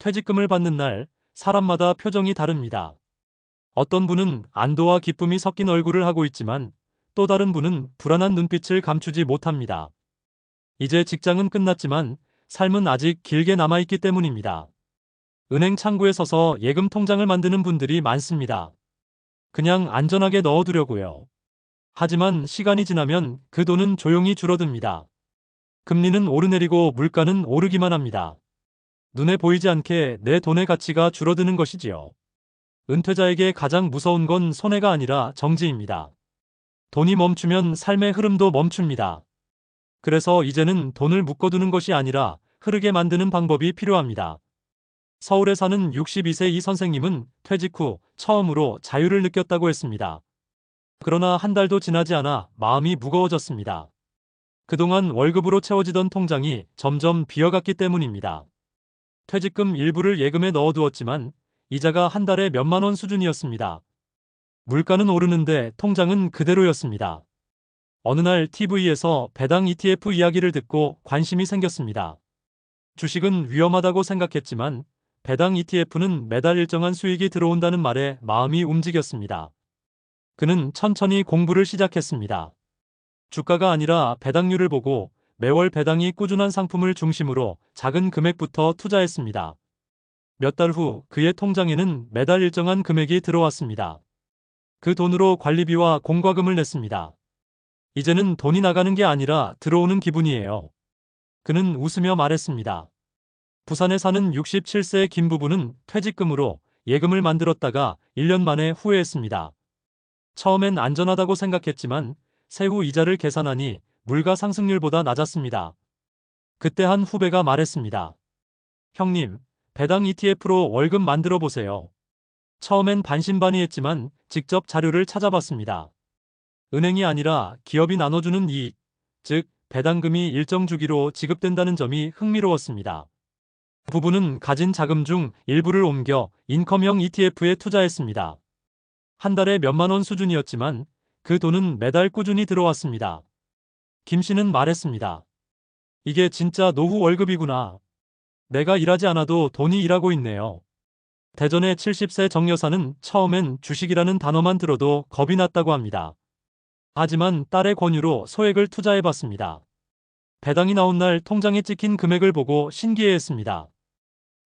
퇴직금을 받는 날 사람마다 표정이 다릅니다. 어떤 분은 안도와 기쁨이 섞인 얼굴을 하고 있지만 또 다른 분은 불안한 눈빛을 감추지 못합니다. 이제 직장은 끝났지만 삶은 아직 길게 남아있기 때문입니다. 은행 창구에 서서 예금 통장을 만드는 분들이 많습니다. 그냥 안전하게 넣어두려고요. 하지만 시간이 지나면 그 돈은 조용히 줄어듭니다. 금리는 오르내리고 물가는 오르기만 합니다. 눈에 보이지 않게 내 돈의 가치가 줄어드는 것이지요. 은퇴자에게 가장 무서운 건 손해가 아니라 정지입니다. 돈이 멈추면 삶의 흐름도 멈춥니다. 그래서 이제는 돈을 묶어두는 것이 아니라 흐르게 만드는 방법이 필요합니다. 서울에 사는 62세 이 선생님은 퇴직 후 처음으로 자유를 느꼈다고 했습니다. 그러나 한 달도 지나지 않아 마음이 무거워졌습니다. 그동안 월급으로 채워지던 통장이 점점 비어갔기 때문입니다. 퇴직금 일부를 예금에 넣어두었지만 이자가 한 달에 몇만 원 수준이었습니다. 물가는 오르는데 통장은 그대로였습니다. 어느 날 TV에서 배당 ETF 이야기를 듣고 관심이 생겼습니다. 주식은 위험하다고 생각했지만 배당 ETF는 매달 일정한 수익이 들어온다는 말에 마음이 움직였습니다. 그는 천천히 공부를 시작했습니다. 주가가 아니라 배당률을 보고 매월 배당이 꾸준한 상품을 중심으로 작은 금액부터 투자했습니다. 몇 달 후 그의 통장에는 매달 일정한 금액이 들어왔습니다. 그 돈으로 관리비와 공과금을 냈습니다. 이제는 돈이 나가는 게 아니라 들어오는 기분이에요. 그는 웃으며 말했습니다. 부산에 사는 67세 김 부부는 퇴직금으로 예금을 만들었다가 1년 만에 후회했습니다. 처음엔 안전하다고 생각했지만 세후 이자를 계산하니 물가 상승률보다 낮았습니다. 그때 한 후배가 말했습니다. 형님, 배당 ETF로 월급 만들어 보세요. 처음엔 반신반의했지만 직접 자료를 찾아봤습니다. 은행이 아니라 기업이 나눠주는 이익, 즉 배당금이 일정 주기로 지급된다는 점이 흥미로웠습니다. 부부는 가진 자금 중 일부를 옮겨 인컴형 ETF에 투자했습니다. 한 달에 몇만 원 수준이었지만 그 돈은 매달 꾸준히 들어왔습니다. 김 씨는 말했습니다. 이게 진짜 노후 월급이구나. 내가 일하지 않아도 돈이 일하고 있네요. 대전의 70세 정 여사는 처음엔 주식이라는 단어만 들어도 겁이 났다고 합니다. 하지만 딸의 권유로 소액을 투자해봤습니다. 배당이 나온 날 통장에 찍힌 금액을 보고 신기해했습니다.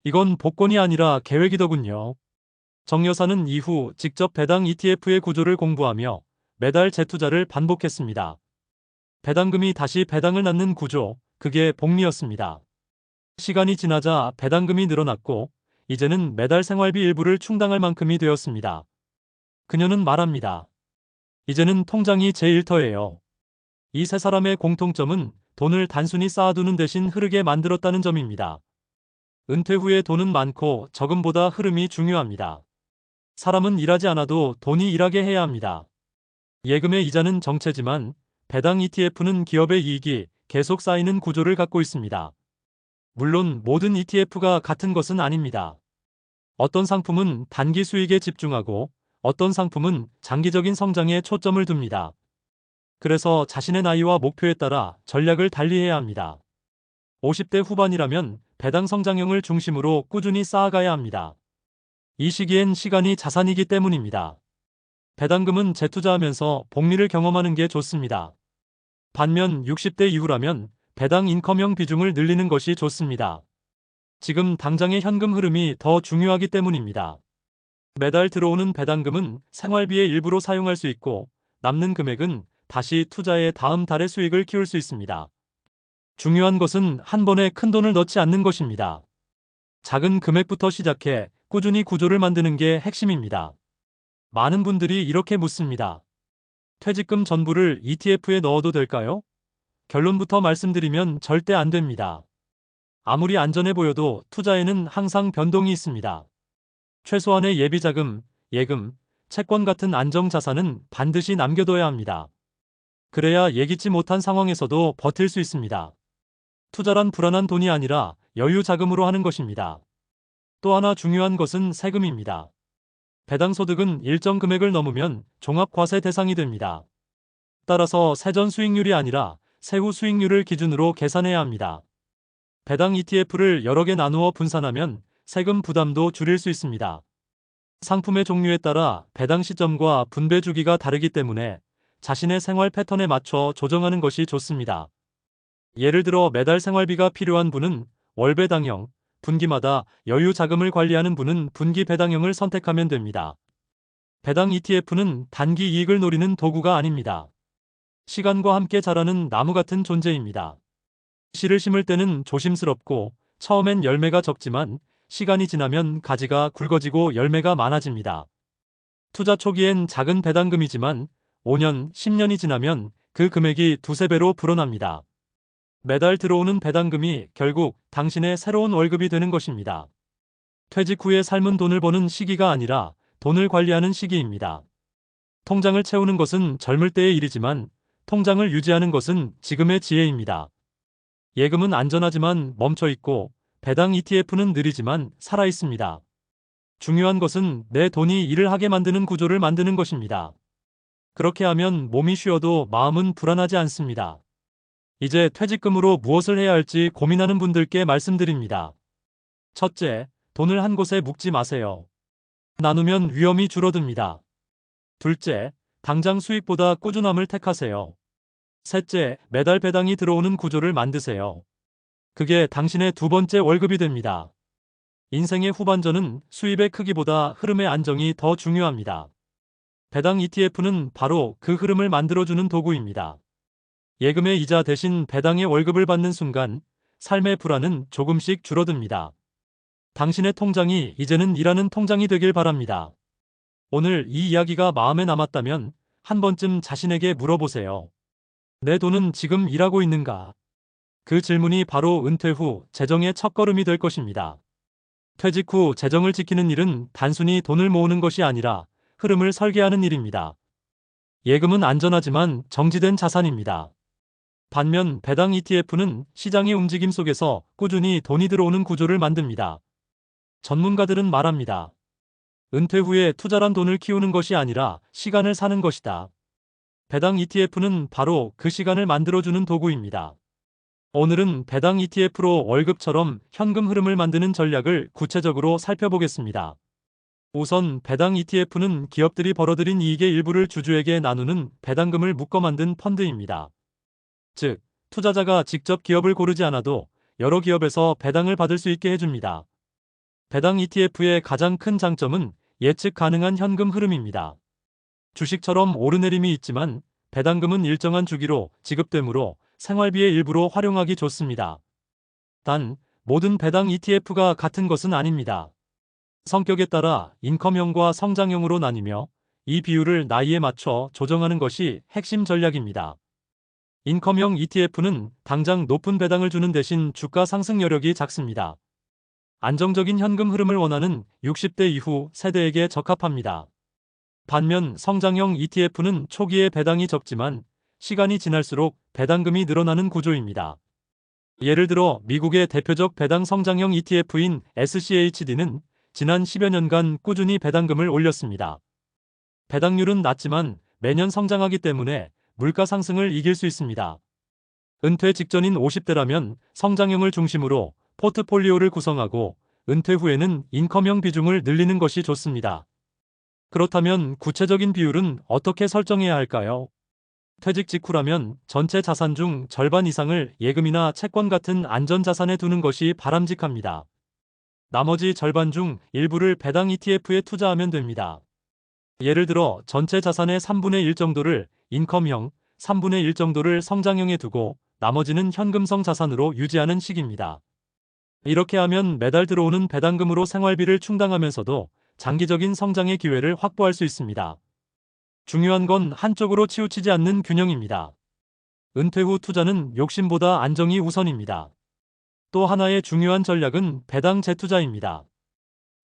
이건 복권이 아니라 계획이더군요. 정 여사는 이후 직접 배당 ETF의 구조를 공부하며 매달 재투자를 반복했습니다. 배당금이 다시 배당을 낳는 구조, 그게 복리였습니다. 시간이 지나자 배당금이 늘어났고 이제는 매달 생활비 일부를 충당할 만큼이 되었습니다. 그녀는 말합니다. 이제는 통장이 제 일터예요. 이 세 사람의 공통점은 돈을 단순히 쌓아두는 대신 흐르게 만들었다는 점입니다. 은퇴 후에 돈은 많고 적음보다 흐름이 중요합니다. 사람은 일하지 않아도 돈이 일하게 해야 합니다. 예금의 이자는 정체지만 배당 ETF는 기업의 이익이 계속 쌓이는 구조를 갖고 있습니다. 물론 모든 ETF가 같은 것은 아닙니다. 어떤 상품은 단기 수익에 집중하고 어떤 상품은 장기적인 성장에 초점을 둡니다. 그래서 자신의 나이와 목표에 따라 전략을 달리해야 합니다. 50대 후반이라면 배당 성장형을 중심으로 꾸준히 쌓아가야 합니다. 이 시기엔 시간이 자산이기 때문입니다. 배당금은 재투자하면서 복리를 경험하는 게 좋습니다. 반면 60대 이후라면 배당 인컴형 비중을 늘리는 것이 좋습니다. 지금 당장의 현금 흐름이 더 중요하기 때문입니다. 매달 들어오는 배당금은 생활비의 일부로 사용할 수 있고 남는 금액은 다시 투자해 다음 달의 수익을 키울 수 있습니다. 중요한 것은 한 번에 큰 돈을 넣지 않는 것입니다. 작은 금액부터 시작해 꾸준히 구조를 만드는 게 핵심입니다. 많은 분들이 이렇게 묻습니다. 퇴직금 전부를 ETF에 넣어도 될까요? 결론부터 말씀드리면 절대 안 됩니다. 아무리 안전해 보여도 투자에는 항상 변동이 있습니다. 최소한의 예비자금, 예금, 채권 같은 안정 자산은 반드시 남겨둬야 합니다. 그래야 예기치 못한 상황에서도 버틸 수 있습니다. 투자란 불안한 돈이 아니라 여유 자금으로 하는 것입니다. 또 하나 중요한 것은 세금입니다. 배당 소득은 일정 금액을 넘으면 종합과세 대상이 됩니다. 따라서 세전 수익률이 아니라 세후 수익률을 기준으로 계산해야 합니다. 배당 ETF를 여러 개 나누어 분산하면 세금 부담도 줄일 수 있습니다. 상품의 종류에 따라 배당 시점과 분배 주기가 다르기 때문에 자신의 생활 패턴에 맞춰 조정하는 것이 좋습니다. 예를 들어 매달 생활비가 필요한 분은 월 배당형, 분기마다 여유 자금을 관리하는 분은 분기 배당형을 선택하면 됩니다. 배당 ETF는 단기 이익을 노리는 도구가 아닙니다. 시간과 함께 자라는 나무 같은 존재입니다. 씨를 심을 때는 조심스럽고 처음엔 열매가 적지만 시간이 지나면 가지가 굵어지고 열매가 많아집니다. 투자 초기엔 작은 배당금이지만 5년, 10년이 지나면 그 금액이 두세 배로 불어납니다. 매달 들어오는 배당금이 결국 당신의 새로운 월급이 되는 것입니다. 퇴직 후에 삶은 돈을 버는 시기가 아니라 돈을 관리하는 시기입니다. 통장을 채우는 것은 젊을 때의 일이지만 통장을 유지하는 것은 지금의 지혜입니다. 예금은 안전하지만 멈춰 있고 배당 ETF는 느리지만 살아 있습니다. 중요한 것은 내 돈이 일을 하게 만드는 구조를 만드는 것입니다. 그렇게 하면 몸이 쉬어도 마음은 불안하지 않습니다. 이제 퇴직금으로 무엇을 해야 할지 고민하는 분들께 말씀드립니다. 첫째, 돈을 한 곳에 묵지 마세요. 나누면 위험이 줄어듭니다. 둘째, 당장 수익보다 꾸준함을 택하세요. 셋째, 매달 배당이 들어오는 구조를 만드세요. 그게 당신의 두 번째 월급이 됩니다. 인생의 후반전은 수입의 크기보다 흐름의 안정이 더 중요합니다. 배당 ETF는 바로 그 흐름을 만들어주는 도구입니다. 예금의 이자 대신 배당의 월급을 받는 순간 삶의 불안은 조금씩 줄어듭니다. 당신의 통장이 이제는 일하는 통장이 되길 바랍니다. 오늘 이 이야기가 마음에 남았다면 한 번쯤 자신에게 물어보세요. 내 돈은 지금 일하고 있는가? 그 질문이 바로 은퇴 후 재정의 첫걸음이 될 것입니다. 퇴직 후 재정을 지키는 일은 단순히 돈을 모으는 것이 아니라 흐름을 설계하는 일입니다. 예금은 안전하지만 정지된 자산입니다. 반면 배당 ETF는 시장의 움직임 속에서 꾸준히 돈이 들어오는 구조를 만듭니다. 전문가들은 말합니다. 은퇴 후에 투자란 돈을 키우는 것이 아니라 시간을 사는 것이다. 배당 ETF는 바로 그 시간을 만들어주는 도구입니다. 오늘은 배당 ETF로 월급처럼 현금 흐름을 만드는 전략을 구체적으로 살펴보겠습니다. 우선 배당 ETF는 기업들이 벌어들인 이익의 일부를 주주에게 나누는 배당금을 묶어 만든 펀드입니다. 즉, 투자자가 직접 기업을 고르지 않아도 여러 기업에서 배당을 받을 수 있게 해줍니다. 배당 ETF의 가장 큰 장점은 예측 가능한 현금 흐름입니다. 주식처럼 오르내림이 있지만 배당금은 일정한 주기로 지급되므로 생활비의 일부로 활용하기 좋습니다. 단, 모든 배당 ETF가 같은 것은 아닙니다. 성격에 따라 인컴형과 성장형으로 나뉘며 이 비율을 나이에 맞춰 조정하는 것이 핵심 전략입니다. 인컴형 ETF는 당장 높은 배당을 주는 대신 주가 상승 여력이 작습니다. 안정적인 현금 흐름을 원하는 60대 이후 세대에게 적합합니다. 반면 성장형 ETF는 초기에 배당이 적지만 시간이 지날수록 배당금이 늘어나는 구조입니다. 예를 들어 미국의 대표적 배당 성장형 ETF인 SCHD는 지난 10여 년간 꾸준히 배당금을 올렸습니다. 배당률은 낮지만 매년 성장하기 때문에 물가 상승을 이길 수 있습니다. 은퇴 직전인 50대라면 성장형을 중심으로 포트폴리오를 구성하고 은퇴 후에는 인컴형 비중을 늘리는 것이 좋습니다. 그렇다면 구체적인 비율은 어떻게 설정해야 할까요? 퇴직 직후라면 전체 자산 중 절반 이상을 예금이나 채권 같은 안전자산에 두는 것이 바람직합니다. 나머지 절반 중 일부를 배당 ETF에 투자하면 됩니다. 예를 들어 전체 자산의 3분의 1 정도를 인컴형, 3분의 1 정도를 성장형에 두고 나머지는 현금성 자산으로 유지하는 식입니다. 이렇게 하면 매달 들어오는 배당금으로 생활비를 충당하면서도 장기적인 성장의 기회를 확보할 수 있습니다. 중요한 건 한쪽으로 치우치지 않는 균형입니다. 은퇴 후 투자는 욕심보다 안정이 우선입니다. 또 하나의 중요한 전략은 배당 재투자입니다.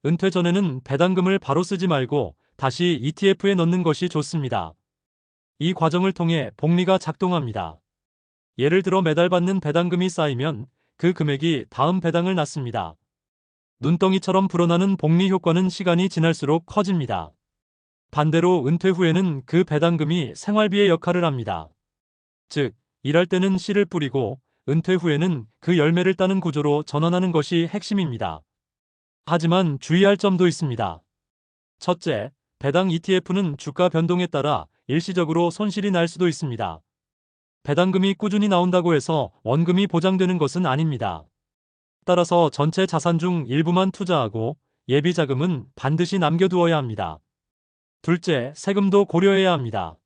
은퇴 전에는 배당금을 바로 쓰지 말고 다시 ETF에 넣는 것이 좋습니다. 이 과정을 통해 복리가 작동합니다. 예를 들어 매달 받는 배당금이 쌓이면 그 금액이 다음 배당을 낳습니다. 눈덩이처럼 불어나는 복리 효과는 시간이 지날수록 커집니다. 반대로 은퇴 후에는 그 배당금이 생활비의 역할을 합니다. 즉, 일할 때는 씨를 뿌리고 은퇴 후에는 그 열매를 따는 구조로 전환하는 것이 핵심입니다. 하지만 주의할 점도 있습니다. 첫째, 배당 ETF는 주가 변동에 따라 일시적으로 손실이 날 수도 있습니다. 배당금이 꾸준히 나온다고 해서 원금이 보장되는 것은 아닙니다. 따라서 전체 자산 중 일부만 투자하고 예비 자금은 반드시 남겨두어야 합니다. 둘째, 세금도 고려해야 합니다.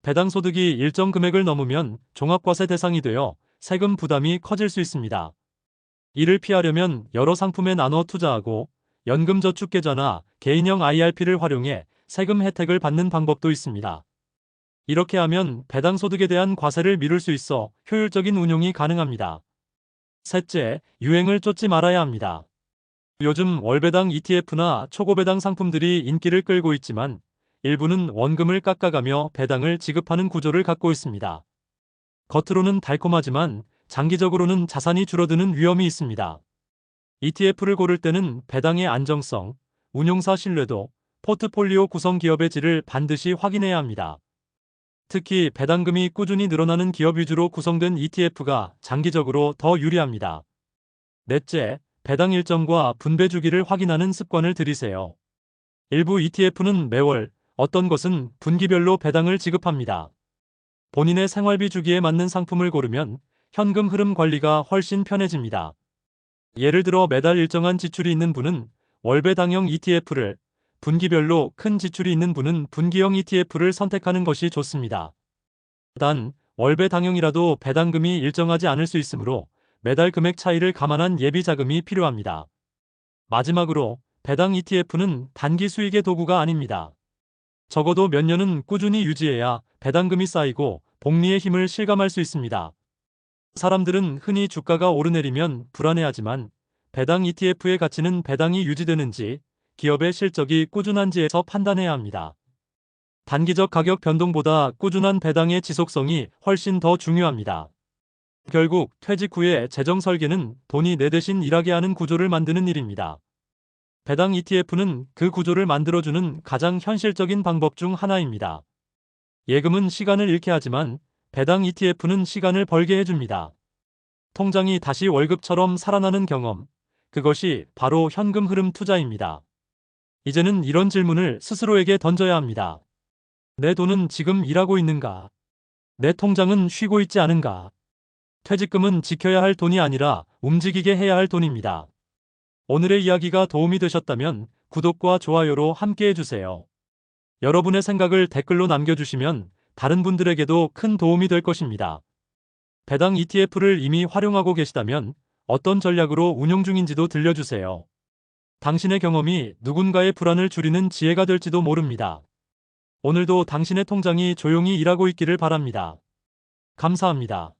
배당 소득이 일정 금액을 넘으면 종합과세 대상이 되어 세금 부담이 커질 수 있습니다. 이를 피하려면 여러 상품에 나눠 투자하고 연금저축계좌나 개인형 IRP를 활용해 세금 혜택을 받는 방법도 있습니다. 이렇게 하면 배당 소득에 대한 과세를 미룰 수 있어 효율적인 운용이 가능합니다. 셋째, 유행을 쫓지 말아야 합니다. 요즘 월배당 ETF나 초고배당 상품들이 인기를 끌고 있지만 일부는 원금을 깎아가며 배당을 지급하는 구조를 갖고 있습니다. 겉으로는 달콤하지만 장기적으로는 자산이 줄어드는 위험이 있습니다. ETF를 고를 때는 배당의 안정성, 운용사 신뢰도, 포트폴리오 구성 기업의 질을 반드시 확인해야 합니다. 특히 배당금이 꾸준히 늘어나는 기업 위주로 구성된 ETF가 장기적으로 더 유리합니다. 넷째, 배당 일정과 분배 주기를 확인하는 습관을 들이세요. 일부 ETF는 매월, 어떤 것은 분기별로 배당을 지급합니다. 본인의 생활비 주기에 맞는 상품을 고르면 현금 흐름 관리가 훨씬 편해집니다. 예를 들어 매달 일정한 지출이 있는 분은 월배당형 ETF를, 분기별로 큰 지출이 있는 분은 분기형 ETF를 선택하는 것이 좋습니다. 단, 월배 당형이라도 배당금이 일정하지 않을 수 있으므로 매달 금액 차이를 감안한 예비 자금이 필요합니다. 마지막으로 배당 ETF는 단기 수익의 도구가 아닙니다. 적어도 몇 년은 꾸준히 유지해야 배당금이 쌓이고 복리의 힘을 실감할 수 있습니다. 사람들은 흔히 주가가 오르내리면 불안해하지만 배당 ETF의 가치는 배당이 유지되는지 기업의 실적이 꾸준한지에서 판단해야 합니다. 단기적 가격 변동보다 꾸준한 배당의 지속성이 훨씬 더 중요합니다. 결국 퇴직 후에 재정 설계는 돈이 내 대신 일하게 하는 구조를 만드는 일입니다. 배당 ETF는 그 구조를 만들어주는 가장 현실적인 방법 중 하나입니다. 예금은 시간을 잃게 하지만 배당 ETF는 시간을 벌게 해줍니다. 통장이 다시 월급처럼 살아나는 경험. 그것이 바로 현금 흐름 투자입니다. 이제는 이런 질문을 스스로에게 던져야 합니다. 내 돈은 지금 일하고 있는가? 내 통장은 쉬고 있지 않은가? 퇴직금은 지켜야 할 돈이 아니라 움직이게 해야 할 돈입니다. 오늘의 이야기가 도움이 되셨다면 구독과 좋아요로 함께 해주세요. 여러분의 생각을 댓글로 남겨주시면 다른 분들에게도 큰 도움이 될 것입니다. 배당 ETF를 이미 활용하고 계시다면 어떤 전략으로 운용 중인지도 들려주세요. 당신의 경험이 누군가의 불안을 줄이는 지혜가 될지도 모릅니다. 오늘도 당신의 통장이 조용히 일하고 있기를 바랍니다. 감사합니다.